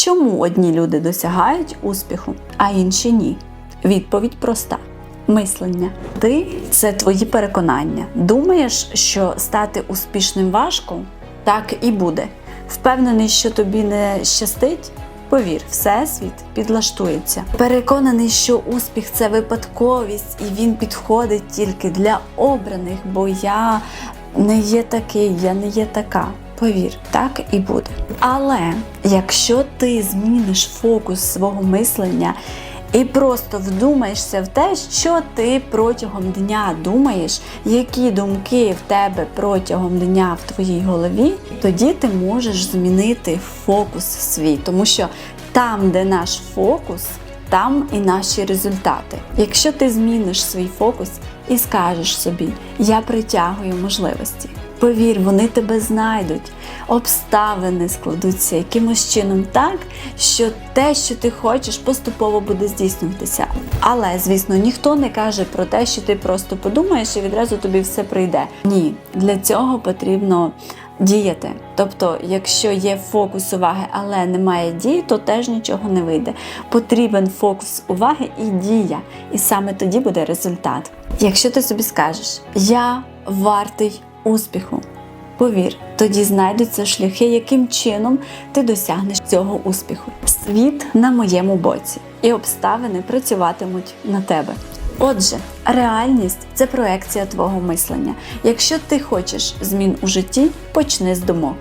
Чому одні люди досягають успіху, а інші ні? Відповідь проста. Мислення. Ти це твої переконання. Думаєш, що стати успішним важко? Так і буде. Впевнений, що тобі не щастить? Повір, всесвіт підлаштується. Переконаний, що успіх це випадковість, і він підходить тільки для обраних, бо я не є такий, я не є така. Повір, так і буде. Але якщо ти зміниш фокус свого мислення і просто вдумаєшся в те, що ти протягом дня думаєш, які думки в тебе протягом дня в твоїй голові, тоді ти можеш змінити фокус свій, тому що там, де наш фокус, там і наші результати. Якщо ти зміниш свій фокус і скажеш собі, я притягую можливості. Повір, вони тебе знайдуть. Обставини складуться якимось чином так, що те, що ти хочеш, поступово буде здійснюватися. Але, звісно, ніхто не каже про те, що ти просто подумаєш і відразу тобі все прийде. Ні, для цього потрібно діяти. Тобто, якщо є фокус уваги, але немає дії, то теж нічого не вийде. Потрібен фокус уваги і дія, і саме тоді буде результат. Якщо ти собі скажеш, я вартий успіху. Повір, тоді знайдуться шляхи, яким чином ти досягнеш цього успіху. Світ на моєму боці, і обставини працюватимуть на тебе. Отже, реальність це проекція твого мислення. Якщо ти хочеш змін у житті, почни з думок.